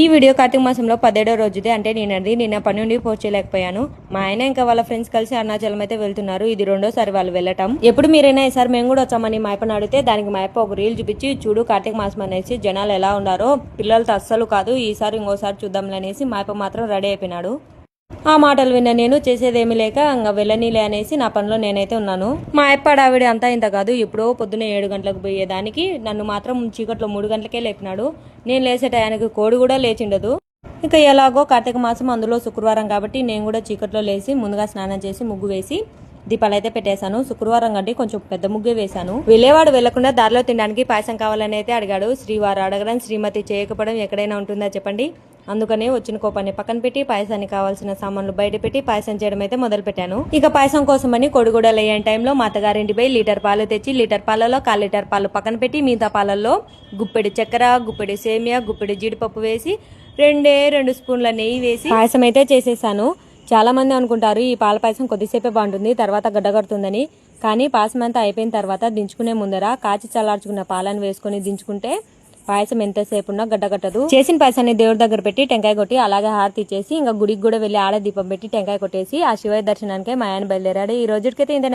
ఈ వీడియో కార్తీక మాసంలో పదిహేడో రోజుదే. అంటే నేనది నిన్న పని నుండి పోస్ట్ చేయలేకపోయాను. మా ఆయన ఇంకా వాళ్ళ ఫ్రెండ్స్ కలిసి అరుణాచలం అయితే వెళ్తున్నారు. ఇది రెండోసారి వాళ్ళు వెళ్ళటం. ఎప్పుడు మీరైనా ఈసారి మేము కూడా వచ్చామని మా అప్పని అడిగితే దానికి మా అప్ప ఒక రీల్ చూపించి చూడు కార్తీక మాసం అనేసి జనాలు ఎలా ఉన్నారో పిల్లలతో అస్సలు కాదు ఈసారి ఇంకోసారి చూద్దాంలనేసి మా అప్ప మాత్రం రెడీ అయిపోయినాడు. ఆ మాటలు విన్న నేను చేసేదేమీ లేక ఇంకా వెళ్ళనీలే అనేసి నా పనిలో నేనైతే ఉన్నాను. మా అప్ప అంతా ఇంత కాదు ఎప్పుడో పొద్దున్న ఏడు గంటలకు పోయేదానికి నన్ను మాత్రం చీకట్లో మూడు గంటలకే లేపినాడు. నేను లేసే టయానికి కోడి కూడా లేచిండదు. ఇక ఎలాగో కార్తీక మాసం అందులో శుక్రవారం కాబట్టి నేను కూడా చీకట్లో లేచి ముందుగా స్నానం చేసి ముగ్గు వేసి దీపాలు అయితే పెట్టేశాను. శుక్రవారం కంటే కొంచెం పెద్ద ముగ్గే వేశాను. వెళ్ళేవాడు వెళ్ళకుండా దారిలో తినడానికి పాయసం కావాలని అయితే అడిగాడు. శ్రీవారు అడగడం శ్రీమతి చేయకపోవడం ఎక్కడైనా ఉంటుందా చెప్పండి. అందుకనే వచ్చిన కోపాన్ని పక్కన పెట్టి పాయసానికి కావాల్సిన సామాన్లు బయట పెట్టి పాయసం చేయడం అయితే మొదలు పెట్టాను ఇక పాయసం కోసమని కొడుగుడలు అయ్యే టైంలో మా అత్తగారింటి పోయి లీటర్ పాలు తెచ్చి లీటర్ పాలలో కాల్ లీటర్ పాలు పక్కన పెట్టి మిగతా పాలల్లో గుప్పెడి చక్కెర గుప్పెడి సేమియా గుప్పెడి జీడిపప్పు వేసి రెండే రెండు స్పూన్ల నెయ్యి వేసి పాయసం అయితే చేసేసాను. చాలా మంది అనుకుంటారు ఈ పాల పాయసం కొద్దిసేపే బాగుంటుంది తర్వాత గడ్డగడుతుందని. కానీ పాయసం అంతా అయిపోయిన తర్వాత దించుకునే ముందర కాచి చల్లార్చుకున్న పాలను వేసుకొని దించుకుంటే పాయసం ఎంతసేపు ఉన్నా గడ్డగట్టదు చేసిన పాయసాన్ని దేవుడి దగ్గర పెట్టి టెంకాయ కొట్టి అలాగే హారతి ఇచ్చేసి ఇంకా గుడికి కూడా వెళ్ళి ఆడ దీపం పెట్టి టెంకాయ కొట్టేసి ఆ శివయ్య దర్శనానికి మా ఆయన బయలుదేరాడు. ఈ రోజుకైతే ఇంత